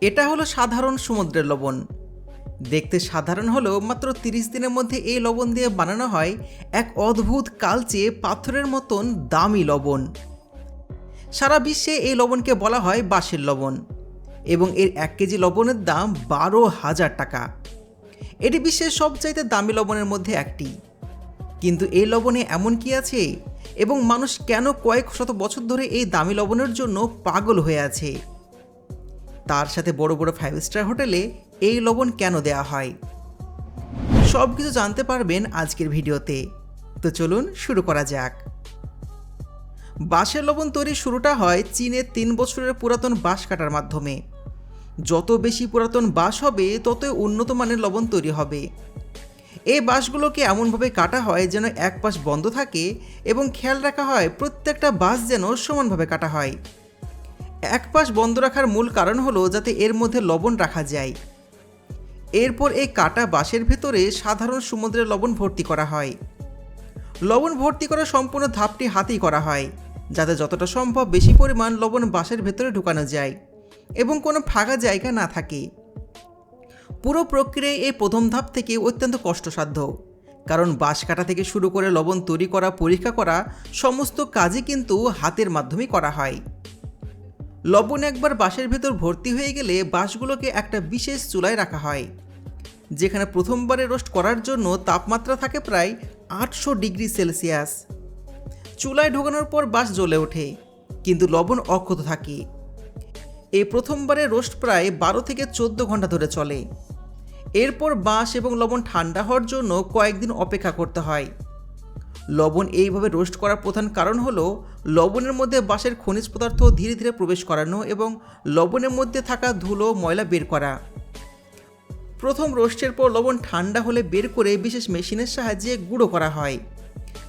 এটা হলো সাধারণ সমুদ্রের লবণ। দেখতে সাধারণ হলেও মাত্র তিরিশ দিনের মধ্যে এই লবণ দিয়ে বানানো হয় এক অদ্ভুত কালচে পাথরের মতন দামি লবণ। সারা বিশ্বে এই লবণকে বলা হয় বাঁশের লবণ এবং এর এক কেজি লবণের দাম বারো হাজার টাকা। এটি বিশ্বের সবচাইতে দামি লবণের মধ্যে একটি। কিন্তু এই লবণে এমন কি আছে? এবং মানুষ কেন কয়েক শত বছর ধরে এই দামি লবণের জন্য পাগল হয়ে আছে? তার সাথে বড় বড় ফাইভ স্টার হোটেলে এই লবণ কেন দেয়া হয়? সব কিছু জানতে পারবেন আজকের ভিডিওতে। তো চলুন শুরু করা যাক। বাঁশের লবণ তৈরির শুরুটা হয় চীনের তিন বছরের পুরাতন বাঁশ কাটার মাধ্যমে। যত বেশি পুরাতন বাঁশ হবে, ততই উন্নত মানের লবণ তৈরি হবে। এই বাঁশগুলোকে এমনভাবে কাটা হয় যেন এক পাশ বন্ধ থাকে এবং খেয়াল রাখা হয় প্রত্যেকটা বাঁশ যেন সমানভাবে কাটা হয়। এক পাশ বন্ধ রাখার মূল কারণ হলো যাতে এর মধ্যে লবণ রাখা যায়। এরপর এই কাটা বাঁশের ভেতরে সাধারণ সমুদ্রের লবণ ভর্তি করা হয়। লবণ ভর্তি করার সম্পূর্ণ ধাপটি হাতেই করা হয়, যাতে যতটা সম্ভব বেশি পরিমাণ লবণ বাঁশের ভেতরে ঢুকানো যায় এবং কোনো ফাঁকা জায়গা না থাকে। পুরো প্রক্রিয়ায় এই প্রথম ধাপ থেকে অত্যন্ত কষ্টসাধ্য, কারণ বাঁশ কাটা থেকে শুরু করে লবণ তৈরি করা, পরীক্ষা করা, সমস্ত কাজই কিন্তু হাতের মাধ্যমেই করা হয়। লবণ একবার বাঁশের ভেতর ভর্তি হয়ে গেলে বাঁশগুলোকে একটা বিশেষ চুলায় রাখা হয়। যেখানে প্রথমবারে রোস্ট করার জন্য তাপমাত্রা থাকে প্রায় আটশো ডিগ্রি সেলসিয়াস। চুলায় ঢোকানোর পর বাঁশ জ্বলে ওঠে, কিন্তু লবণ অক্ষত থাকে। এই প্রথমবারে রোস্ট প্রায় বারো থেকে চোদ্দ ঘণ্টা ধরে চলে। এরপর বাঁশ এবং লবণ ঠান্ডা হওয়ার জন্য কয়েকদিন অপেক্ষা করতে হয়। লবণ এইভাবে রোস্ট করার প্রধান কারণ হলো, লবণের মধ্যে বাঁশের খনিজ পদার্থ ধীরে ধীরে প্রবেশ করানো এবং লবণের মধ্যে থাকা ধুলো, ময়লা বের করা। প্রথম রোস্টের পর লবণ ঠান্ডা হলে বের করে বিশেষ মেশিনের সাহায্যে গুঁড়ো করা হয়,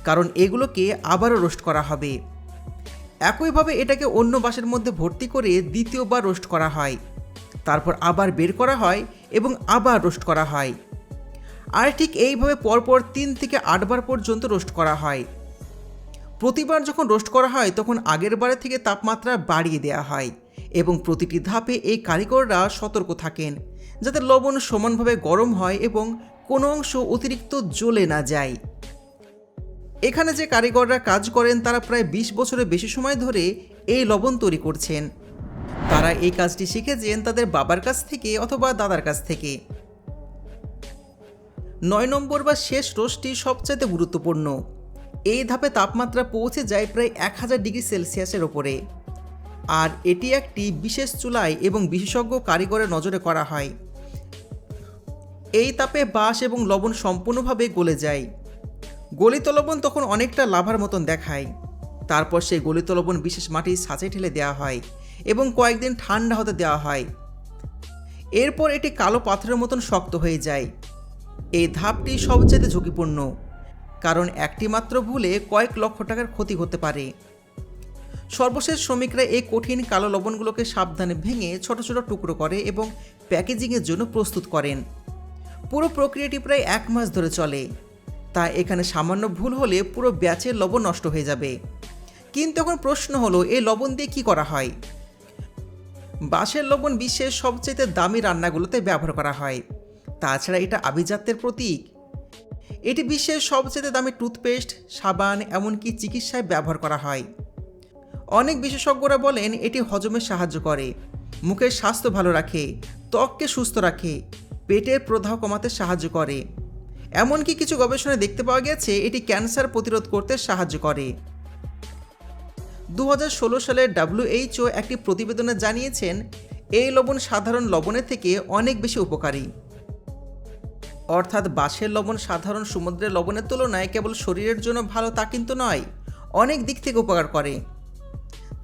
কারণ এগুলোকে আবারও রোস্ট করা হবে। একইভাবে এটাকে অন্য বাঁশের মধ্যে ভর্তি করে দ্বিতীয়বার রোস্ট করা হয়, তারপর আবার বের করা হয় এবং আবার রোস্ট করা হয়। আর ঠিক এইভাবে পরপর তিন থেকে আটবার পর্যন্ত রোস্ট করা হয়। প্রতিবার যখন রোস্ট করা হয়, তখন আগের বারের থেকে তাপমাত্রা বাড়িয়ে দেওয়া হয় এবং প্রতিটি ধাপে এই কারিগররা সতর্ক থাকেন, যাতে লবণ সমানভাবে গরম হয় এবং কোনো অংশ অতিরিক্ত জ্বলে না যায়। এখানে যে কারিগররা কাজ করেন, তারা প্রায় বিশ বছরের বেশি সময় ধরে এই লবণ তৈরি করছেন। তারা এই কাজটি শিখেছেন তাদের বাবার কাছ থেকে অথবা দাদার কাছ থেকে। নয় নম্বর বা শেষ রোস্টটি সবচাইতে গুরুত্বপূর্ণ। এই ধাপে তাপমাত্রা পৌঁছে যায় প্রায় এক হাজার ডিগ্রি সেলসিয়াসের ওপরে। আর এটি একটি বিশেষ চুলায় এবং বিশেষজ্ঞ কারিগরের নজরে করা হয়। এই তাপে বাঁশ এবং লবণ সম্পূর্ণভাবে গলে যায়। গলিত লবণ তখন অনেকটা লাভার মতন দেখায়। তারপর সেই গলিত লবণ বিশেষ মাটির ছাঁচে ঠেলে দেওয়া হয় এবং কয়েকদিন ঠান্ডা হতে দেওয়া হয়। এরপর এটি কালো পাথরের মতন শক্ত হয়ে যায়। এই ধাপটি সবচেয়ে ঝুঁকিপূর্ণ, কারণ একটি মাত্র ভুলে কয়েক লক্ষ টাকার ক্ষতি হতে পারে। সর্বশেষ শ্রমিকরা এই কঠিন কালো লবণগুলোকে সাবধানে ভেঙে ছোট ছোট টুকরো করে এবং প্যাকেজিংয়ের জন্য প্রস্তুত করেন। পুরো প্রক্রিয়াটি প্রায় এক মাস ধরে চলে। তা এখানে সামান্য ভুল হলে পুরো ব্যাচের লবণ নষ্ট হয়ে যাবে। কিন্তু এখন প্রশ্ন হলো, এই লবণ দিয়ে কী করা হয়? বাঁশের লবণ বিশ্বের সবচেয়ে দামি রান্নাগুলোতে ব্যবহার করা হয়। তাছাড়া এটা আভিজাত্যের প্রতীক। এটি বিশ্বের সবচেয়ে দামি টুথপেস্ট, সাবান, এমনকি চিকিৎসায় ব্যবহার করা হয়। অনেক বিশেষজ্ঞরা বলেন এটি হজমে সাহায্য করে, মুখের স্বাস্থ্য ভালো রাখে, ত্বককে সুস্থ রাখে, পেটের প্রদাহ কমাতে সাহায্য করে। এমনকি কিছু গবেষণায় দেখতে পাওয়া গেছে, এটি ক্যান্সার প্রতিরোধ করতে সাহায্য করে। দু হাজার ষোলো সালে ডাব্লিউএইচও একটি প্রতিবেদনে জানিয়েছেন, এই লবণ সাধারণ লবণের থেকে অনেক বেশি উপকারী। অর্থাৎ বাঁশের লবণ সাধারণ সমুদ্রের লবণের তুলনায় কেবল শরীরের জন্য ভালো তা কিন্তু নয়, অনেক দিক থেকে উপকার করে।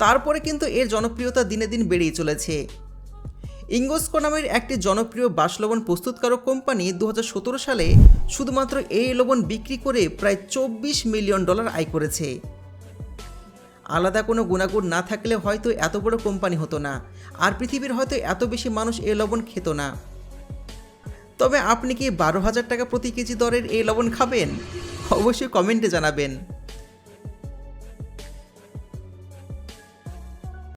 তারপরে কিন্তু এর জনপ্রিয়তা দিনে দিন বেড়েই চলেছে। ইঙ্গোস্কো নামের একটি জনপ্রিয় বাঁশ লবণ প্রস্তুতকারক কোম্পানি দু হাজার সতেরো সালে শুধুমাত্র এই লবণ বিক্রি করে প্রায় চব্বিশ মিলিয়ন ডলার আয় করেছে। আলাদা কোনো গুণাগুণ না থাকলে হয়তো এত বড় কোম্পানি হতো না, আর পৃথিবীর হয়তো এত বেশি মানুষ এই লবণ খেত না। তবে আপনি কি বারো হাজার টাকা প্রতি কেজি দরের এই লবণ খাবেন? অবশ্যই কমেন্টে জানাবেন।